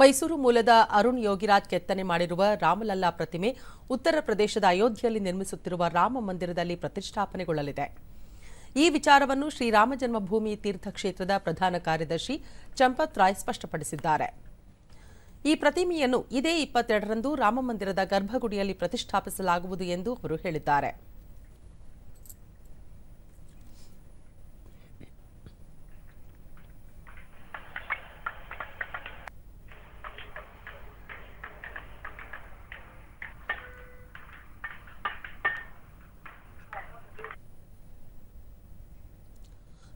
ಮೈಸೂರು ಮೂಲದ ಅರುಣ್ ಯೋಗಿರಾಜ್ ಕೆತ್ತನೆ ಮಾಡಿರುವ ರಾಮಲಲ್ಲಾ ಪ್ರತಿಮೆ ಉತ್ತರ ಪ್ರದೇಶದ ಅಯೋಧ್ಯೆಯಲ್ಲಿ ನಿರ್ಮಿಸುತ್ತಿರುವ ರಾಮ ಮಂದಿರದಲ್ಲಿ ಪ್ರತಿಷ್ಠಾಪನೆಗೊಳ್ಳಲಿದೆ. ಈ ವಿಚಾರವನ್ನು ಶ್ರೀರಾಮ ಜನ್ಮಭೂಮಿ ತೀರ್ಥಕ್ಷೇತ್ರದ ಪ್ರಧಾನ ಕಾರ್ಯದರ್ಶಿ ಚಂಪತ್ ರಾಯ್ ಸ್ಪಷ್ಟಪಡಿಸಿದ್ದಾರೆ. ಈ ಪ್ರತಿಮೆಯನ್ನು ಇದೇ ಇಪ್ಪತ್ತೆರಡರಂದು ರಾಮಮಂದಿರದ ಗರ್ಭಗುಡಿಯಲ್ಲಿ ಪ್ರತಿಷ್ಠಾಪಿಸಲಾಗುವುದು ಎಂದು ಅವರು ಹೇಳಿದ್ದಾರೆ.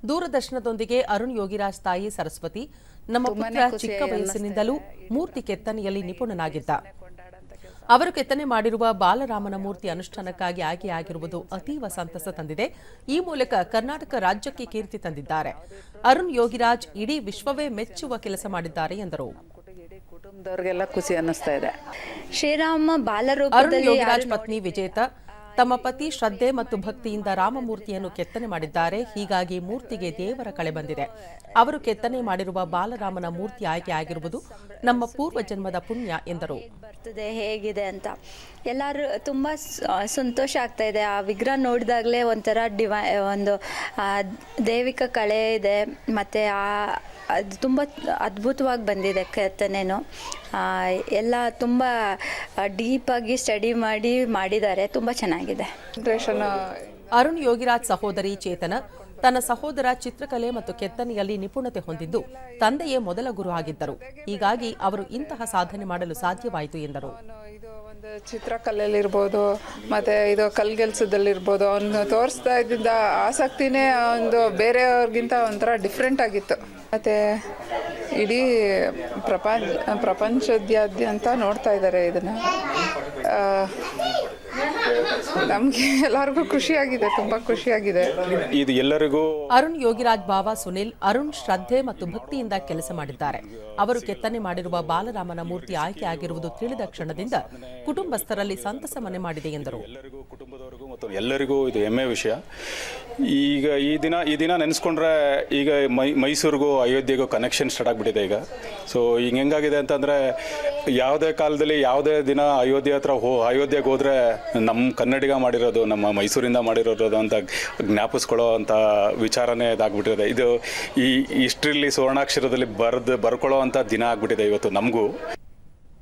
ದೂರದರ್ಶನದೊಂದಿಗೆ ಅರುಣ್ ಯೋಗಿರಾಜ್ ತಾಯಿ ಸರಸ್ವತಿ ನಮ್ಮ ಪುತ್ರ ಚಿಕ್ಕ ವಯಸ್ಸಿನಿಂದಲೂ ಮೂರ್ತಿ ಕೆತ್ತನೆಯಲ್ಲಿ ನಿಪುಣನಾಗಿದ್ದ. ಅವರು ಕೆತ್ತನೆ ಮಾಡಿರುವ ಬಾಲರಾಮನ ಮೂರ್ತಿ ಅನುಷ್ಠಾನಕ್ಕಾಗಿ ಆಯ್ಕೆಯಾಗಿರುವುದು ಅತೀವ ಸಂತಸ ತಂದಿದೆ. ಈ ಮೂಲಕ ಕರ್ನಾಟಕ ರಾಜ್ಯಕ್ಕೆ ಕೀರ್ತಿ ತಂದಿದ್ದಾರೆ. ಅರುಣ್ ಯೋಗಿರಾಜ್ ಇಡೀ ವಿಶ್ವವೇ ಮೆಚ್ಚುವ ಕೆಲಸ ಮಾಡಿದ್ದಾರೆ ಎಂದರು. ಕುಟುಂಬದವ್ರಿಗೆಲ್ಲ ಖುಷಿ ಅನ್ನಿಸ್ತಾ ಇದೆ. ಶ್ರೀರಾಮ ಅರುಣ್ ಬಾಲರೂಪದಲ್ಲಿ ಯೋಗಿರಾಜ್ ಪತ್ನಿ ವಿಜೇತ ತಮ್ಮ ಪತಿ ಶ್ರದ್ಧೆ ಮತ್ತು ಭಕ್ತಿಯಿಂದ ರಾಮಮೂರ್ತಿಯನ್ನು ಕೆತ್ತನೆ ಮಾಡಿದ್ದಾರೆ. ಹೀಗಾಗಿ ಮೂರ್ತಿಗೆ ದೇವರ ಕಳೆ ಬಂದಿದೆ. ಅವರು ಕೆತ್ತನೆ ಮಾಡಿರುವ ಬಾಲರಾಮನ ಮೂರ್ತಿ ಆಯ್ಕೆ ಆಗಿರುವುದು ನಮ್ಮ ಪೂರ್ವ ಜನ್ಮದ ಪುಣ್ಯ ಎಂದರು. ಬರ್ತದೆ, ಹೇಗಿದೆ ಅಂತ. ಎಲ್ಲರೂ ತುಂಬ ಸಂತೋಷ ಆಗ್ತಾ ಇದೆ. ಆ ವಿಗ್ರಹ ನೋಡಿದಾಗಲೇ ಒಂಥರ ಡಿವೈ ಒಂದು ದೈವಿಕ ಕಳೆ ಇದೆ. ಮತ್ತು ಆ, ಅದು ತುಂಬ ಅದ್ಭುತವಾಗಿ ಬಂದಿದೆ ಕೆತ್ತನೆನು. ಎಲ್ಲ ತುಂಬ ಡೀಪಾಗಿ ಸ್ಟಡಿ ಮಾಡಿ, ಮಾಡಿದ್ದಾರೆ. ತುಂಬ ಚೆನ್ನಾಗಿದೆ. ಅರುಣ್ ಯೋಗಿರಾಜ್ ಸಹೋದರಿ ಚೇತನ ತನ್ನ ಸಹೋದರ ಚಿತ್ರಕಲೆ ಮತ್ತು ಕೆತ್ತನೆಯಲ್ಲಿ ನಿಪುಣತೆ ಹೊಂದಿದ್ದು ತಂದೆಯೇ ಮೊದಲ ಗುರು ಆಗಿದ್ದರು. ಹೀಗಾಗಿ ಅವರು ಇಂತಹ ಸಾಧನೆ ಮಾಡಲು ಸಾಧ್ಯವಾಯಿತು ಎಂದರು. ಚಿತ್ರಕಲೆಯಲ್ಲಿರ್ಬೋದು, ಮತ್ತು ಇದು ಕಲ್ಗೆಲ್ಸದಲ್ಲಿರ್ಬೋದು ಅವನು ತೋರಿಸ್ತಾ ಇದ್ದಿದ್ದ ಆಸಕ್ತಿನೇ ಒಂದು ಬೇರೆಯವ್ರಿಗಿಂತ ಒಂಥರ ಡಿಫ್ರೆಂಟ್ ಆಗಿತ್ತು. ಮತ್ತು ಇಡೀ ಪ್ರಪಂಚ, ಪ್ರಪಂಚದಾದ್ಯಂತ ನೋಡ್ತಾ ಇದ್ದಾರೆ ಇದನ್ನು. ನಮಗೆ ಎಲ್ಲರಿಗೂ ಖುಷಿಯಾಗಿದೆ ತುಂಬಾ ಖುಷಿಯಾಗಿದೆ. ಇದು ಎಲ್ಲರಿಗೂ ಅರುಣ್ ಯೋಗಿರಾಜ್ ಬಾಬಾ ಸುನಿಲ್ ಅರುಣ್ ಶ್ರದ್ಧೆ ಮತ್ತು ಭಕ್ತಿಯಿಂದ ಕೆಲಸ ಮಾಡಿದ್ದಾರೆ. ಅವರು ಕೆತ್ತನೆ ಮಾಡಿರುವ ಬಾಲರಾಮನ ಮೂರ್ತಿ ಆಯ್ಕೆ ಆಗಿರುವುದು ತಿಳಿದ ಕ್ಷಣದಿಂದ ಕುಟುಂಬಸ್ಥರಲ್ಲಿ ಸಂತಸ ಮನೆ ಮಾಡಿದೆ ಎಂದರು. ಎಲ್ಲರಿಗೂ ಕುಟುಂಬದವರಿಗೂ ಮತ್ತು ಎಲ್ಲರಿಗೂ ಇದು ಹೆಮ್ಮೆ ವಿಷಯ. ಈಗ ಈ ದಿನ ಈ ದಿನ ನೆನೆಸ್ಕೊಂಡ್ರೆ ಈಗ ಮೈ ಮೈಸೂರಿಗೂ ಅಯೋಧ್ಯೆಗೂ ಕನೆಕ್ಷನ್ ಸ್ಟಾರ್ಟ್ ಆಗಿಬಿಟ್ಟಿದೆ ಈಗ. ಸೊ ಈಗ ಹೆಂಗಾಗಿದೆ ಅಂತಂದರೆ ಯಾವುದೇ ಕಾಲದಲ್ಲಿ ಯಾವುದೇ ದಿನ ಅಯೋಧ್ಯೆ ಹತ್ರ ಹೋ ಅಯೋಧ್ಯೆಗೆ ಹೋದರೆ ನಮ್ಮ ಕನ್ನಡಿಗ ಮಾಡಿರೋದು, ನಮ್ಮ ಮೈಸೂರಿಂದ ಮಾಡಿರೋದು ಅಂತ ಜ್ಞಾಪಿಸ್ಕೊಳ್ಳೋ ಅಂತ ವಿಚಾರನೇ ಇದಾಗ್ಬಿಟ್ಟಿದೆ. ಇದು ಈ ಇಷ್ಟರಲ್ಲಿ ಸುವರ್ಣಾಕ್ಷರದಲ್ಲಿ ಬರೆದು, ಬರ್ಕೊಳ್ಳೋ ಅಂಥ ದಿನ ಆಗ್ಬಿಟ್ಟಿದೆ ಇವತ್ತು ನಮಗೂ.